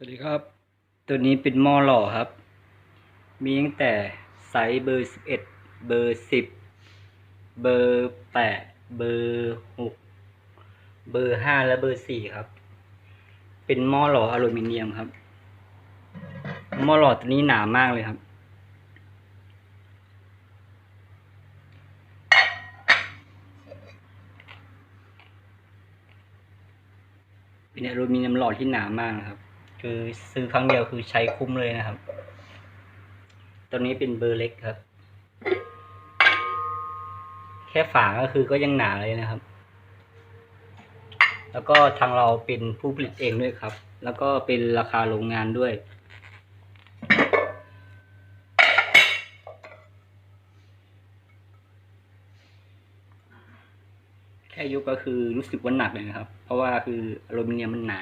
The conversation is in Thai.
สวัสดีครับ ตัวนี้เป็นหม้อหล่อครับ มีตั้งแต่ไซส์เบอร์สิบเอ็ดเบอร์สิบเบอร์แปดเบอร์หกเบอร์ห้าและเบอร์สี่ครับ เป็นหม้อหล่ออลูมิเนียมครับ หม้อหล่อตัวนี้หนามากเลยครับ เป็นอลูมิเนียมหล่อที่หนามากนะครับ คือซื้อครั้งเดียวคือใช้คุ้มเลยนะครับ ตัวนี้เป็นเบอร์เล็กครับ แค่ฝาก็คือก็ยังหนาเลยนะครับ แล้วก็ทางเราเป็นผู้ผลิตเองด้วยครับ แล้วก็เป็นราคาโรงงานด้วยแค่ยกก็คือรู้สึกว่าหนักเลยนะครับ เพราะว่าคืออลูมิเนียมมันหนา